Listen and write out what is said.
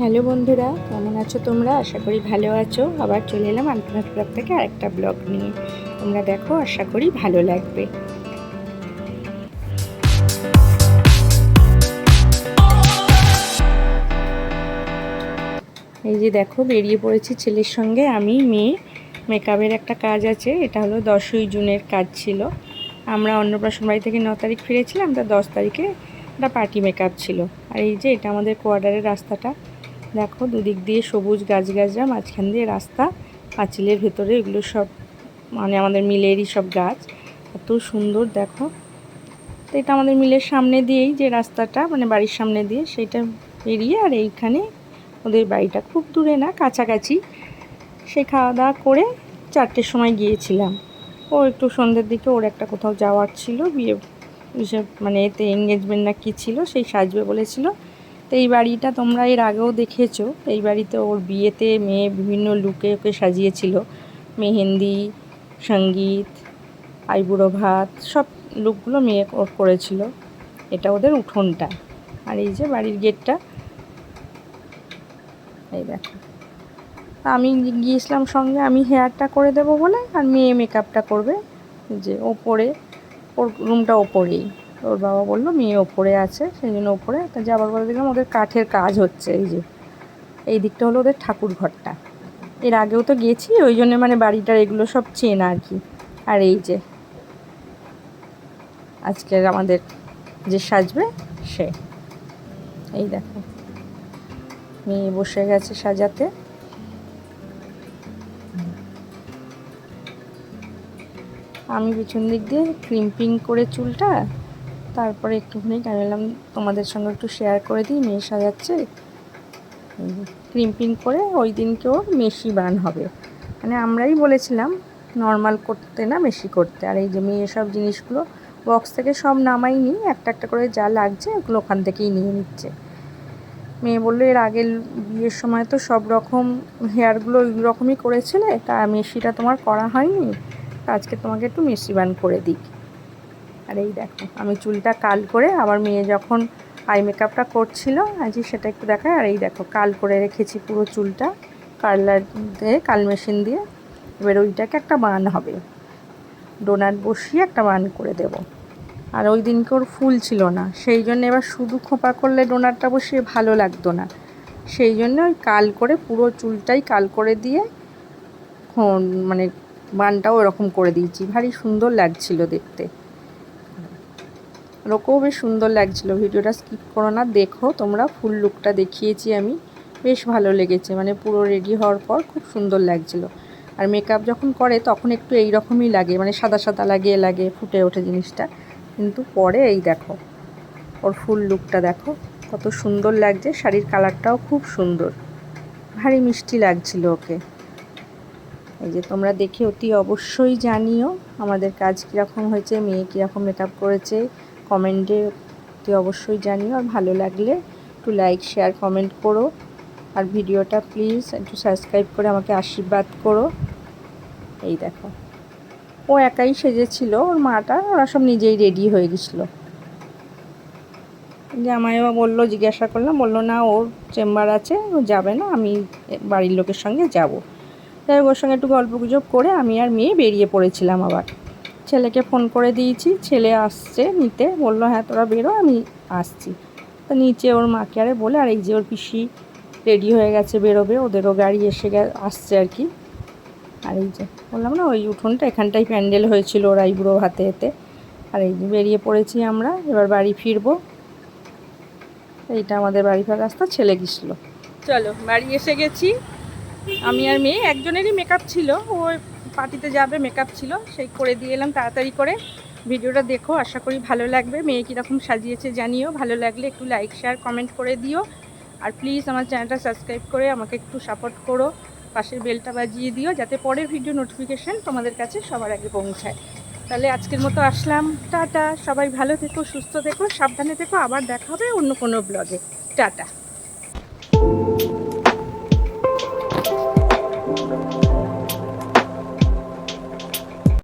Hello বন্ধুরা, কেমন আছো তোমরা? আশা করি ভালো আছো। আবার চলে এলাম আন্তনাথ ব্লগ থেকে আরেকটা ব্লগ নিয়ে। তোমরা দেখো, আশা করি ভালো লাগবে। এই যে দেখো, বেরিয়ে পড়েছি ছেলের সঙ্গে। আমি, মেয়ে। মেকআপের একটা কাজ আছে, এটা হলো দশই জুনের কাজ ছিল। আমরা অন্নপ্রাশন বাড়ি থেকে ন তারিখ ফিরেছিলাম, তা দশ তারিখে একটা পার্টি মেকআপ ছিল। আর এই যে, এটা আমাদের কোয়ার্টারের রাস্তাটা। দেখো, দুদিক দিয়ে সবুজ গাছগাছরা, মাঝখান দিয়ে রাস্তা, পাঁচিলের ভেতরে এগুলো সব মানে আমাদের মিলেরই সব গাছ। এত সুন্দর, দেখো। তো এটা আমাদের মিলের সামনে দিয়েই যে রাস্তাটা মানে বাড়ির সামনে দিয়ে সেইটা পেরিয়ে আর এইখানে ওদের বাড়িটা। খুব দূরে না, কাছাকাছি। সে খাওয়া দাওয়া করে চারটের সময় গিয়েছিলাম। ও একটু সন্ধ্যের দিকে ওর একটা কোথাও যাওয়ার ছিল, বিয়ে মানে এতে এঙ্গেজমেন্ট না কী ছিল, সেই সাজবে বলেছিল। তো এই বাড়িটা তোমরা এর আগেও দেখেছ। এই বাড়িতে ওর বিয়েতে মেয়ে বিভিন্ন লুকে ওকে সাজিয়েছিল। মেহেন্দি, সংগীত, আইবুড়ো ভাত, সব লুকগুলো মেয়ে ওর করেছিল। এটা ওদের উঠোনটা। আর এই যে বাড়ির গেটটা। এই দেখো। তা আমি গিয়েছিলাম সঙ্গে, আমি হেয়ারটা করে দেবো বলে, আর মেয়ে মেকআপটা করবে। যে ওপরে, ওর রুমটা ওপরেই। ওর বাবা বলল, মেয়ে ওপরে আছে, সেই জন্য ওপরে। তা যাবার পরে দেখলাম ওদের কাঠের কাজ হচ্ছে, এই যে। এই দিকটা হলো ওদের ঠাকুর ঘরটা। এর আগেও তো গেছি, ওই জন্য মানে বাড়িটার এগুলো সব চেনা আর কি। আর এই যে, আজকের আমাদের যে সাজবে, সে। এই দেখো। মেয়ে বসে গেছে সাজাতে। আমি পিছন দিক দিয়ে ক্রিম্পিং করে চুলটা তারপরে একটুখানি আমি তোমাদের সঙ্গে একটু শেয়ার করে দিই, মেয়ে সাজাচ্ছে। ক্রিম্পিং করে ওই দিনকে ওর মেশি বান হবে। মানে আমরাই বলেছিলাম নর্মাল করতে না মেশি করতে। আর এই যে মেয়ে সব জিনিসগুলো বক্স থেকে সব নামাই নি একটা একটা করে যা লাগছে ওগুলো ওখান থেকেই নিয়ে নিচ্ছে। মেয়ে বলল, এর আগের বিয়ের সময় তো সব রকম হেয়ারগুলো ওই রকমই করেছিলে, তা মেশিটা তোমার করা হয়নি আজকে তোমাকে একটু মেশি বান করে দিই। আর এই দেখো, আমি চুলটা কাল করে আমার মেয়ে যখন আই মেকআপটা করছিল আজই সেটা একটু দেখায় আর এই দেখো, কাল করে রেখেছি পুরো চুলটা কার্লার দিয়ে, কাল মেশিন দিয়ে, এবার ওইটাকে একটা বান হবে। ডোনাট বসিয়ে একটা বান করে দেব। আর ওই দিনকে ওর ফুল ছিল না, সেই জন্য এবার শুধু খোঁপা করলে ডোনাটটা বসিয়ে ভালো লাগতো না। সেই জন্য ওই কাল করে পুরো চুলটাই কাল করে দিয়ে মানে বানটাও এরকম করে দিয়েছি। ভারী সুন্দর লাগছিল দেখতে। ওকেও বেশ সুন্দর লাগছিল। ভিডিওটা স্কিপ করো না, দেখো, তোমরা ফুল লুকটা দেখিয়েছি আমি। বেশ ভালো লেগেছে মানে পুরো রেডি হওয়ার পর খুব সুন্দর লাগছিল। আর মেকআপ যখন করে, তখন একটু এই রকমই লাগে মানে সাদা সাদা লাগে লাগে, ফুটে ওঠে জিনিসটা। কিন্তু পরে এই দেখো, ওর ফুল লুকটা দেখো, কত সুন্দর লাগছে, শাড়ির কালারটাও খুব সুন্দর। ভারী মিষ্টি লাগছিল ওকে। এই যে তোমরা দেখে অতি অবশ্যই জানিও আমাদের কাজ কীরকম হয়েছে, মেয়ে কীরকম মেকআপ করেছে কমেন্টে তুই অবশ্যই জানিও, আর ভালো লাগলে একটু লাইক শেয়ার কমেন্ট করো। আর ভিডিওটা প্লিজ একটু সাবস্ক্রাইব করে আমাকে আশীর্বাদ করো। এই দেখো। ও একাই সেজেছিল, ওর মাটা, ওরা সব নিজেই রেডি হয়ে গেছিল। জামাইবা বলল, জিজ্ঞাসা করলাম, বলল, না, ওর চেম্বার আছে, ও যাবে না, আমি বাড়ির লোকের সঙ্গে যাব। যাই ওর সঙ্গে একটু গল্প গুজব করে আমি আর মেয়ে বেরিয়ে পড়েছিলাম আবার। ছেলেকে ফোন করে দিয়েছি, ছেলে আসছে নিতে, বলল হ্যাঁ তোরা বেরো, আমি আসছি। তো নিচে ওর মাকে আরে বলে, আর এই যে ওর পিসি রেডি হয়ে গেছে, বেরোবে, ওদেরও গাড়ি এসে গে, আসছে আর কি। আর এই যে, বললাম, না, ওই উঠোনটা এখানটাই প্যান্ডেল হয়েছিল ওর আইবুড়ো হাতে এতে। আর এই যে, বেরিয়ে পড়েছি আমরা, এবার বাড়ি ফিরবো। এইটা আমাদের বাড়ি ফেরার রাস্তা, ছেলে গেছিল চলো, বাড়ি এসে গেছি। আমি আর মেয়ে, একজনেরই মেকআপ ছিল, ও পার্টিতে যাবে মেকআপ ছিল, সেই করে দিয়ে এলাম, তাড়াতাড়ি করে। ভিডিওটা দেখো, আশা করি ভালো লাগবে। মেয়ে কীরকম সাজিয়েছে জানিও, ভালো লাগলে একটু লাইক শেয়ার কমেন্ট করে দিও। আর প্লিজ আমার চ্যানেলটা সাবস্ক্রাইব করে আমাকে একটু সাপোর্ট করো। পাশের বেলটা বাজিয়ে দিও, যাতে পরের ভিডিও নোটিফিকেশান তোমাদের কাছে সবার আগে পৌঁছায়। তাহলে আজকের মতো আসলাম। টাটা। সবাই ভালো থেকো, সুস্থ থেকো, সাবধানে থেকো। আবার দেখা হবে অন্য কোনো ব্লগে টাটা।